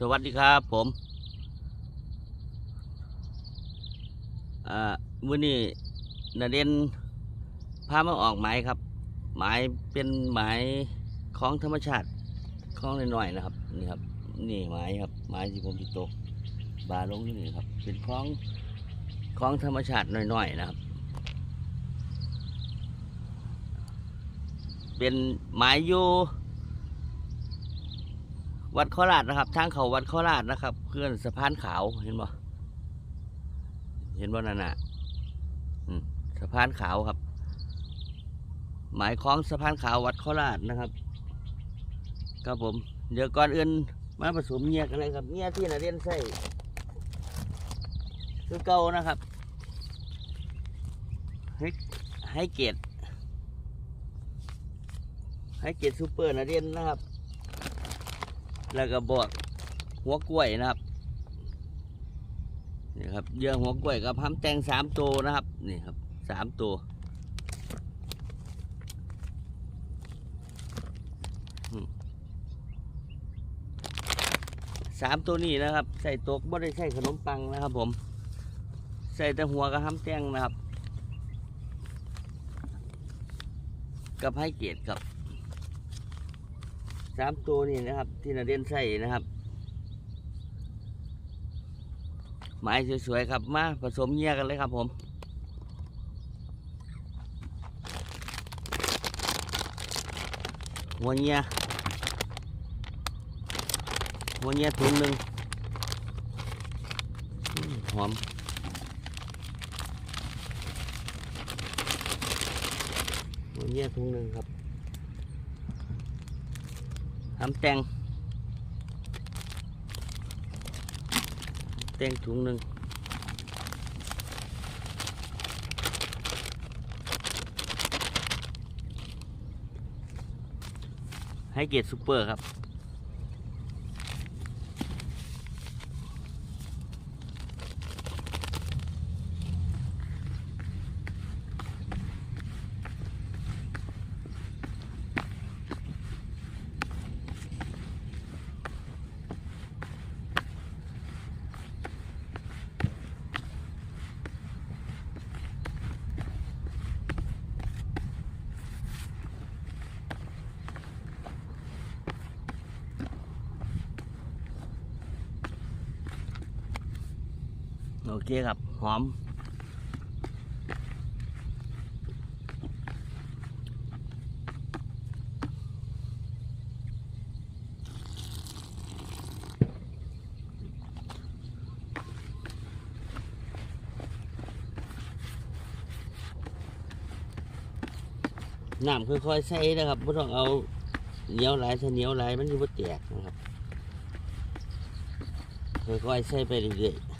สวัสดีครับผมอ่ามื้อนี้นาเดนพามาออกหมายครับ หมายเป็นหมายของธรรมชาติของน้อยๆนะครับนี่ครับนี่หมายครับหมายที่ผมติดตกบาลงที่นี่ครับ เป็นของของธรรมชาติน้อยๆนะครับ เป็นหมายอยู่ วัดโคราชนะครับ ทางเขาวัดโคราชนะครับเพื่อนสะพานขาวเห็นบ่เห็นบ่นั่นน่ะสะพานขาวครับ หมายของสะพานขาววัดโคราชนะครับ ครับผมเดี๋ยวก่อนอื่นมาผสมเงียกันเลยครับเงียที่นาเรียนใส่คือเก่านะครับให้ให้เกียรติให้เกียรติซูเปอร์นาเรียนนะครับ แล้วก็บอกหัวกล้วยนะครับนี่ครับเยื่อหัวกล้วยกับห้ำแตงสามตัวนะครับนี่ครับสามตัวสามตัวนี้นะครับ ใส่ตกไม่ได้ใส่ขนมปังนะครับ ผม ใส่แต่หัวกับห้ำแตงนะครับ กับให้เกียรติครับ สามตัวนี่นะครับ ที่นาเด่นใส่นะครับไม้สวยๆครับมาผสมเงี้ยกันเลยครับผมหัวเงี้ยหัวเงี้ยถุงหนึ่งอืมหอมหัวเงี้ยถุงหนึ่งครับ ทำแตงแตงถุงหนึ่งให้เกียรติซูเปอร์ครับ อเคครับ หอม น้ำค่อยๆใส่นะครับไม่ต้องเอาเหนียวหลายถ้าเหนียวหลายมันจะบ่แตกนะครับค่อยๆใส่ไปเรื่อยๆ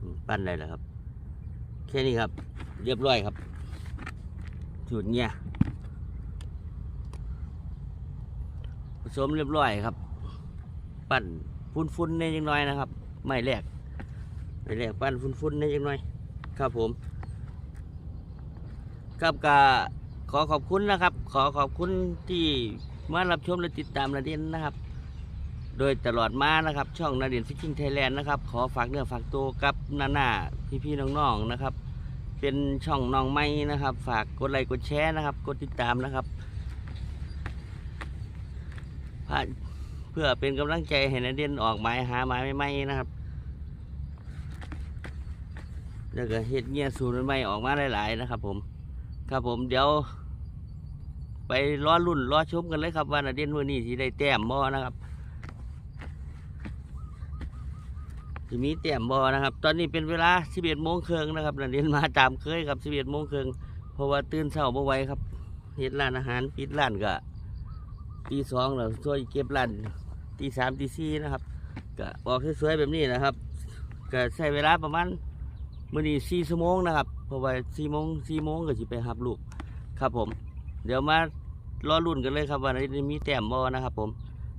อืมปั้ นได้แล้วครับ แค่นี้ครับ เรียบร้อยครับ จุดเนี่ยผสมเรียบร้อยครับ ปั้นฟุ้นๆในยังน้อยนะครับ ไม่แรกไม่แรกปั้นฟุ้นๆในยังน้อย ครับผม ครับกาขอขอบคุณนะครับ ขอขอบคุณที่มารับชมและติดตามนาเดียนนะครับ โดยตลอดมานะครับ ช่องนาเดียนฟิชชิงไทยแลนด์นะครับ ขอฝากเนื้อฝากตัวกับนาหน้าพี่พี่ๆน้องๆนะครับ เป็นช่องน้องไม้นะครับ ฝากกดไลค์กดแชร์นะครับ กดติดตามนะครับเพื่อเป็นกำลังใจให้นาเดียนออกหมายหาหมายใหม่ๆนะครับแล้วก็เฮ็ดเงี้ยสูตรใหม่ออกมาหลายๆนะครับ ผม ครับผมเดี๋ยวไปรอรุ่นรอชมกันเลยครับว่านาเดียนวันนี้สิได้แต้มบ่นะครับ จะมีเตี่ยมบอนะครับ ตอนนี้เป็นเวลา 11โมงครึ่งนะครับนักเรียนมาตามเคยครับ11โมงครึ่งเพราะว่าตื่นเช้าบ่ไหวครับเฮ็ดร้านอาหารปิดร้านก็ตีสองแล้วช่วยเก็บร้านตีสามตีสี่นะครับก็ออกสวยๆแบบนี้นะครับก็ใช้เวลาประมาณมื้อนี้4ชั่วโมงนะครับเพราะว่า4โมง4โมงก็สิไปรับลูกครับผม เดี๋ยวมารอรุ่นกันเลยครับว่าจะมีแต้มบ่นะครับผม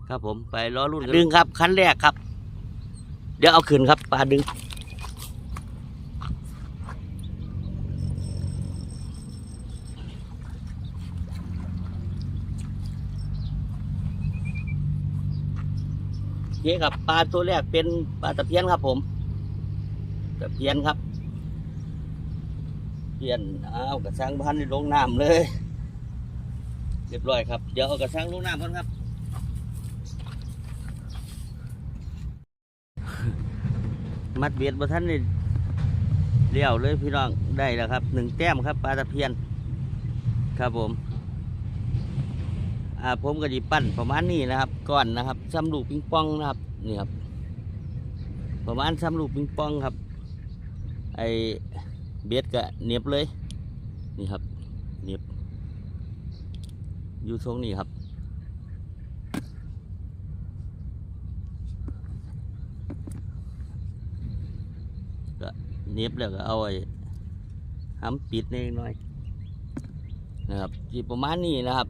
ครับผมไปรอรุ่นกันดึงครับคันแรกครับ เดี๋ยวเอาขึ้นครับปลาดึง โอเคครับปลาตัวแรกเป็นปลาตะเพียนครับผม ตะเพียนครับ เพียนเอากระชังพันในลงน้ำเลย เรียบร้อยครับ เดี๋ยวเอากระชังลงน้ำก่อนครับ มัดเบียดบท่านนี่เลี้ยวเลยพี่น้องได้แล้วครับหนึ่งแต้มครับปลาตะเพียน ครับผม อ่าผมก็จะปั้นประมาณนี้นะครับก้อนนะครับซ้ำลูกปิงปองนะครับนี่ครับ ประมาณซ้ำลูกปิงปองครับ ไอเบ็ดก็เหน็บเลย นี่ครับเหน็บอยู่ทรงนี้ครับ ก็เห น็บแล้วก็เอาไอ้ห้ำปิดนิดหน่อยนะครับที่ประมาณนี้นะครับ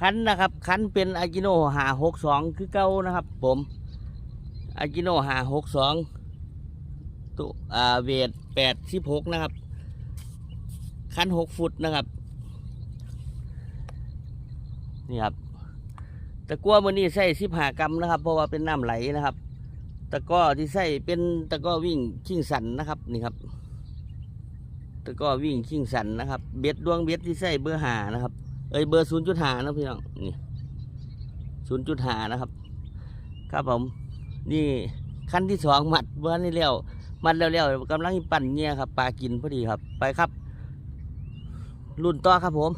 คันนะครับคันเป็นอากิโนหาหกสองคือเก่านะครับ ผมอากิโนหาหกสองตัวอ่าเวทแปดสิบหกนะครับ คันหกฟุตนะครับนี่ครับแตะกั่วมือนี้ใส่สิบหากรัมนะครับ เพราะว่าเป็นน้ำไหลนะครับ ตะก้อที่ใส่เป็นตะก้อวิ่งชิงสันนะครับนี่ครับ ตะก้อวิ่งชิงสันนะครับ เบ็ดดวงเบ็ดที่ใส่เบอร์หานะครับ เอ้ยเบอร์ศูนย์จุดหานะพี่น้องนี่ศูนย์จุดหานะครับ ครับผม นี่ขั้นที่สองมัดเมื่อนี่แล้วมัดแล้วแล้วกำลังปั่นเนี่ยครับปลากินพอดีครับ ไปครับ รุ่นต่อครับผม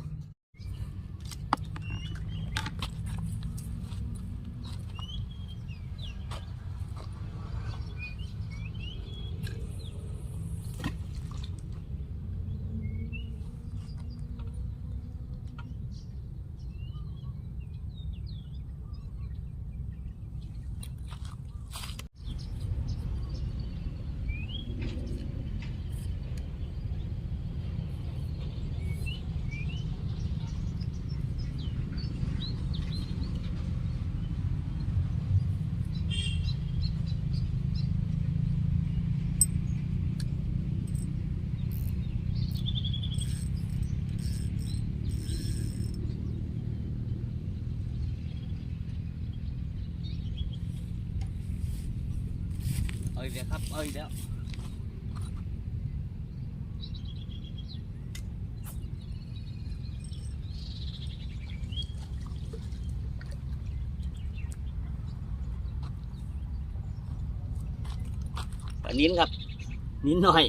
เดี๋ยวครับ เอาอีกแล้วนิ้นครับ นิ้นหน่อย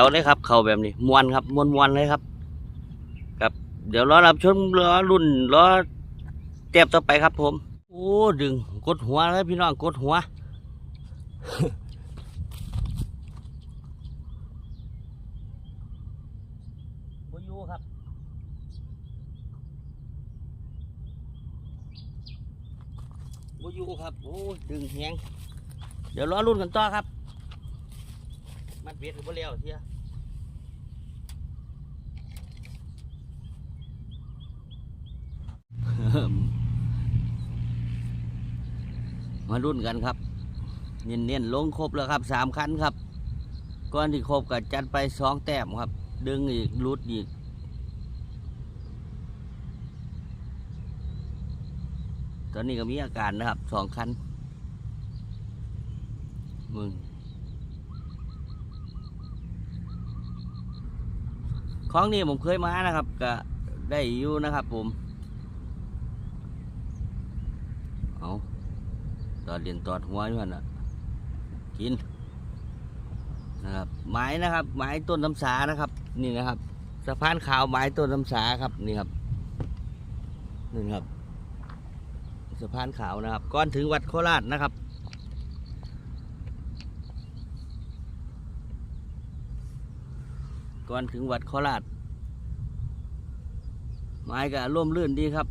วเลยครับ เขาแบบนี้มวนครับมวนมวนเลยครับ ครับ เดี๋ยวรอรับชมรอรุ่นรอเตียบต่อไปครับ ผม โอ้ดึงกดหัวเลยพี่น้องกดหัวบอยูครับบอยูครับ โอ้ดึงแหงเดี๋ยวรอรุ่นกันต่อครับ มันเบียดกับบ่เลี้ยวเทีย มารุ่นกันครับ เน้นๆลงครบแล้วครับสามคันครับ ก้อนที่ครบก็จัดไปสองแต้มครับ ดึงอีกรุดอีกตอนนี้ก็มีอาการนะครับสองคันมึงของนี่ผมเคยมานะครับ ก็ได้อยู่นะครับผม เอาต อดเรียนตอดหัวอยู่หันน่ะกินนะครับไม้นะครับ ไม้ต้นน้ำสานะครับ นี่นะครับสะพานขาวไม้ต้นน้ำสาครับนี่ครับนี่ครับสะพานขาวนะครับ ก่อนถึงวัดโคราชนะครับก่อนถึงวัดโคราชไม้ก็ร่มรื่นดีครับ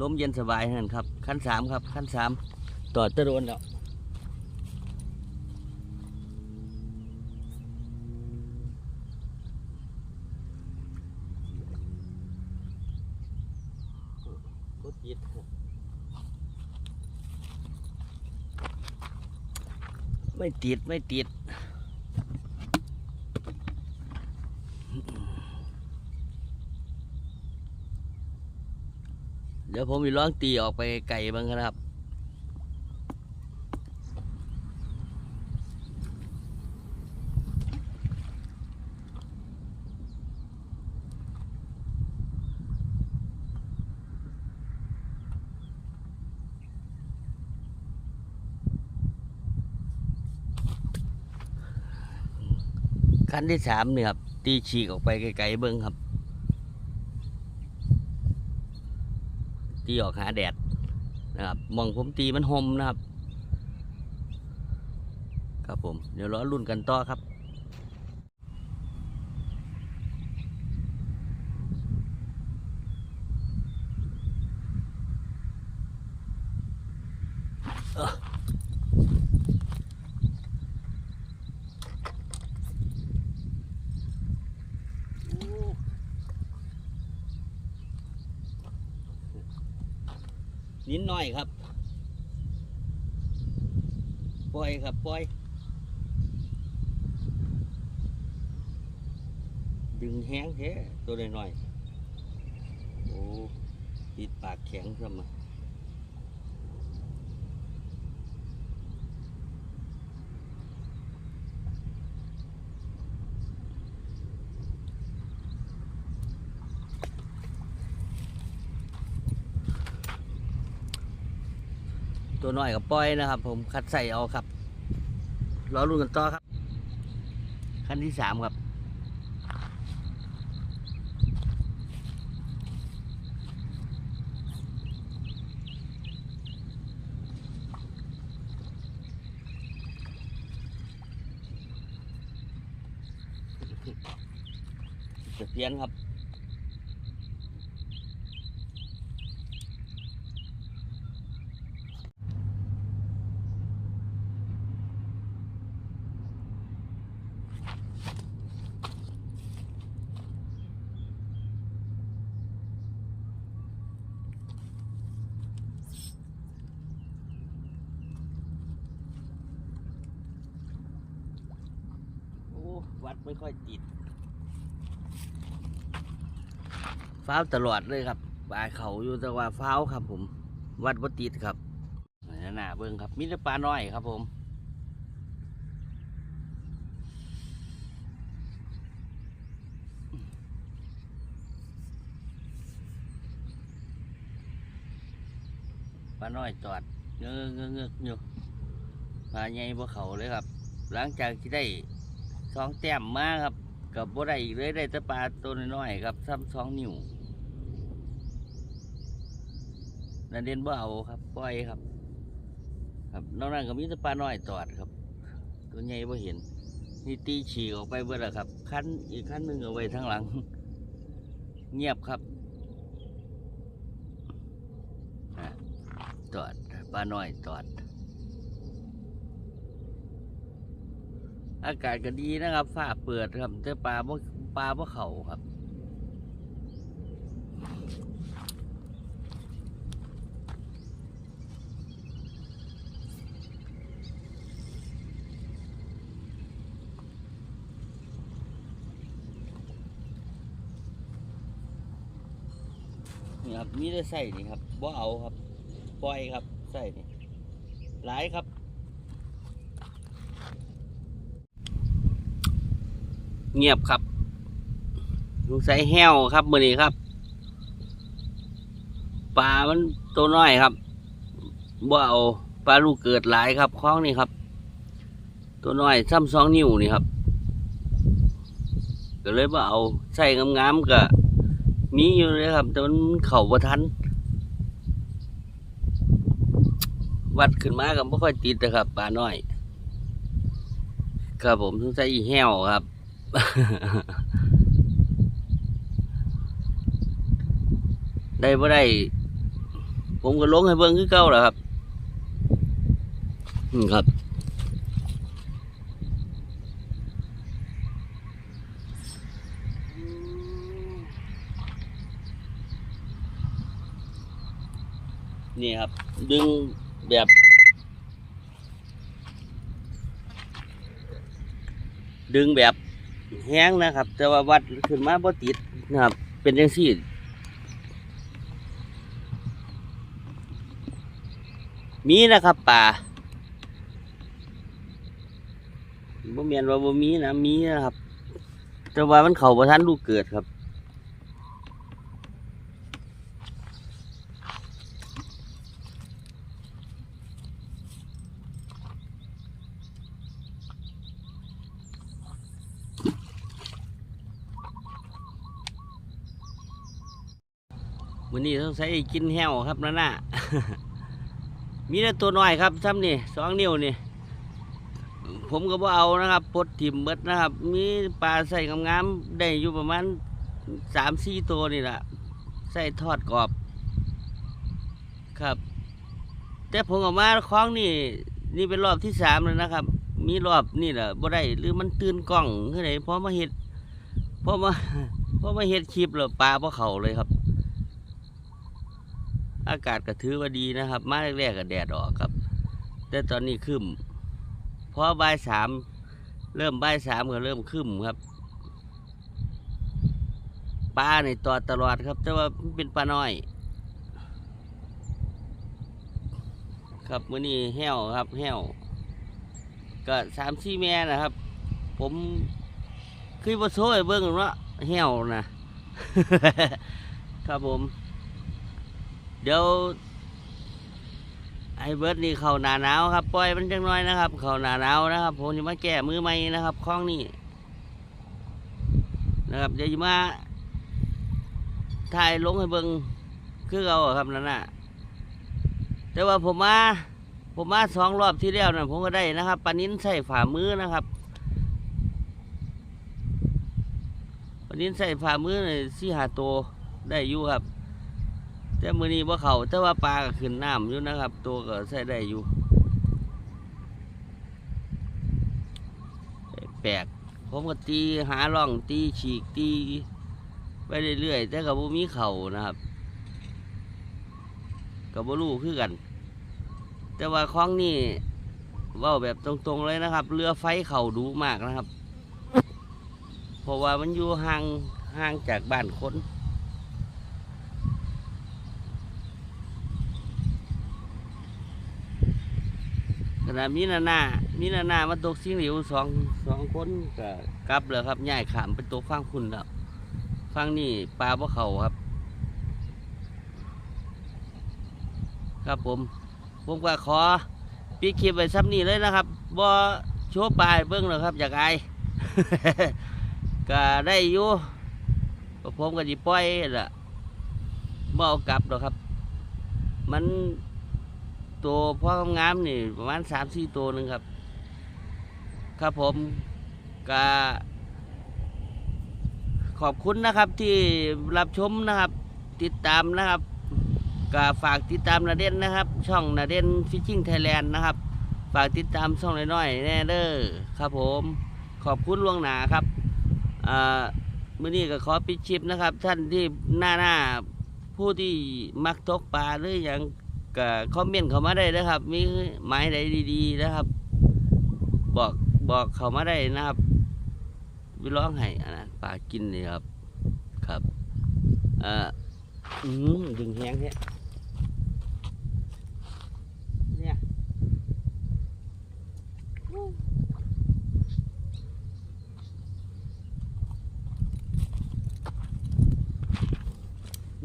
ลมเย็นสบายนั่นครับ ขั้นสามครับ ขั้นสามต่อตะโดนแล้วยิดไม่ติด ไม่ติด ดี๋ยวผมมีร้องตีออกไปไก่บ้างครับขั้นที่สามเนี่ยครับ ตีฉีกออกไปไกลๆเบิ้งครับ ตีออกหาแดดนะครับมองผมตีมันหมนะครับ ครับผมเดี๋ยวรอรุ่นกันต่อครับนิดห น่อยครับ ปล่อยครับปล่อย ดึงแห้งแท้ตัวน้อยๆโอ้ติดปากแข็งซะมา ตัวน้อยกับปล่อยนะครับ ผมคัดใส่เอาครับรอรุ่นกันต่อครับ ขั้นที่สามครับจะเพี้ยนครับ โอ้วัด ไม่ค่อยติดฟ้าวตลอดเลยครับปลาเขาอยู่แต่ว่าฟ้าวครับ ผม วัดบ่ติดครับหนน่ะเบิ่งครับมีแต่ปลาน้อยครับ ผมปลาน้อยจอดเงือกเงือกเงือยู่ปลาใหญ่บ่เขาเลยครับ หลังจากที่ได้ สองแต้มมาครับกับบ่ได้อีกเลยได้แต่ปลาตัวน้อยๆครับซ้ำสองนิ้วนันเด่นบ่เอาครับปล่อยครับ ครับนอกนั้นก็มีแต่ปลาน้อยตอดครับ ตัวใหญ่บ่เห็นนี่ตีฉีกออกไปเบิดแล้วครับคันอีกคันหนึ่งเอาไว้ทางหลัง เงียบครับตอดปลาน้อยตอด อากาศก็ดีนะครับฟ้าเปิดครับแต่ปลาบ่ปลาบ่เขาครับนี่ครับมีได้ใส่นี่ครับบ่เอาครับปล่อยครับใส่นี่หลายครับ เงียบครับสงสัยแห้วครับมือนี้ครับปลามันตัวน้อยครับบ่เอาปลาลูกเกิดหลายครับคล้องนี่ครับ ตัวน้อยซ้ำสองนิ้วนี่ครับก็เลยบ่เอาใส่งามๆก็มีอยู่เลยครับ แต่มันเข่าประทัน วัดขึ้นมาก็ไม่ค่อยติดนะครับปลาน้อย ครับผมสงสัยอีแห้วครับ ได้บ่ได้ ผมก็ลงให้เบิ่งคือเก่าแหละครับอืมครับ นี่ครับ ดึงแบบดึงแบบ แห้งนะครับ แต่ว่าวัดขึ้นมาบ่ติดนะครับ เป็นยังซี่มีนะครับป่าบ่เมียนว่าบ่มีนะมีนะครับ แต่ว่ามันเขาพระทันลูกเกิดครับ มื้อนี้ต้อง ใช้กินแห้วครับนั่นน่ะ มีแต่ตัวน้อยครับซ้ำนี่สองนิ้วนี่ ผมก็บ่เอานะครับปลดถิ่มเบิดนะครับ มีปลาใส่งามๆได้อยู่ประมาณสามสี่ตัวนี่แหละใส่ทอดกรอบ ครับ แต่ผมออกมาคล้องนี่นี่เป็นรอบที่สามแล้วนะครับ มีรอบนี่แหละบ่ได้หรือมันตื่นกล้องเท่าไหร่พอมาเห็ดพอมาพอมาเห็ดคลิปแล้วปลาพอเขาเลยครับ อากาศก็ถือว่าดีนะครับ มาแรกๆก็แดดออกครับ แต่ตอนนี้ครึ้มพอบ่ายสามเริ่มบ่ายสามก็เริ่มครึ้มครับปลาในต่อตลอดครับ แต่ว่ามันเป็นปลาน้อย ครับมื้อนี้แห้วครับแห้วก็สามสี่แม่นะครับ ผมคือบ่โซ่เบิ่งเนาแห้วนะครับผม เดี๋ยวไอ้เบิร์ดนี่เขาหนาหนาวครับปล่อยมันจังน้อยนะครับ เขาหนาหนาวนะครับ ผมจะมาแก้มือใหม่นะครับคล้องนี่นะครับเดี๋ยวจะมาถ่ายลงให้เบิงคือเอาครับนั่นน่ะแต่ว่าผมมาผมมาสองรอบที่แล้วนะผมก็ได้นะครับปลานิ้นใส่ฝ่ามือนะครับปลานิ้นใส่ฝ่ามือเลยสี่หาตัวได้อยู่ครับ แต่มือนี้ว่าเขาแต่ว่าปลาก็ขึ้นน้ำอยู่นะครับ ตัวก็ใช้ได้อยู่แปลกผมก็ตีหาร่องตีฉีกตีไปเรื่อยๆแต่กับมีเข่านะครับกับบ่รู้คือกัน แต่ว่าคล้องนี่ว่าแบบตรงๆเลยนะครับ เรือไฟเข่าดูมากนะครับ เพราะว่ามันอยู่ห่างห่างจากบ้านคน ขณะมีนานามีนานามาตกสิงหลิวสองสองคนก็กลับแล้วครับย้ายขามไปตกฟังคุณแล้วฟังนี่ปลาบ่เขาครับ ครับผม ผมก็ขอปีคลิปไว้ซ้ำนี้เลยนะครับบ่โชว์ปลายเบิ้องหรอกครับ อยากไอก็ได้อยู่ผมก็จิปล่อยละบ่เอากลับหรอกครับ มัน ตัวพ่องามๆนี่ประมาณสามสี่ตัวหนึ่งครับ ครับผมก็ขอบคุณนะครับที่รับชมนะครับ ติดตามนะครับก็ฝากติดตามนาเด่นนะครับ ช่องนาเด่นฟิชชิ่งไทยแลนด์นะครับ ฝากติดตามช่องน้อยๆแน่เด้อครับผม ขอบคุณล่วงหนาครับอ่ามื่อนี้ก็ขอปิดชิปนะครับ ท่านที่หน้าหน้าผู้ที่มักตกปลาหรืออย่าง ก็คอมเมนต์เขามาได้นะครับ มีไม้ใดดีๆนะครับ บอกบอกเขามาได้นะครับวิร้องให้อันนะปลากินนี่ครับ ครับอ่ออืมดึงแห้งเนี่ยเนี่ย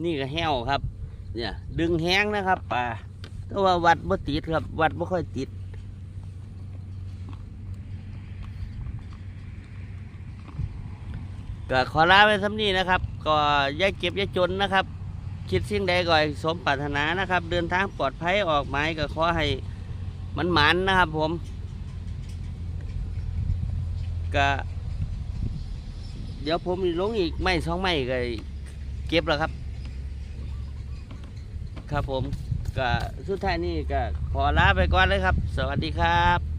นี่ก็แห้วครับ เนี่ย ดึงแห้งนะครับปลาแต่ว่าวัดบ่ติดครับ วัดบ่ค่อยติดก็ขอลาไปสำนี้นะครับ ก็ย่าเก็บย่าจนนะครับ คิดสิ่งใดก็ให้สมปรารถนานะครับ เดินทางปลอดภัยออกหมายก็ขอให้มันหมันนะครับ ผมก็เดี๋ยวผมลงอีกไม่สองไม่ก็เก็บแล้วครับ ครับผมก็สุดท้ายนี่ก็ขอลาไปก่อนเลยครับ สวัสดีครับ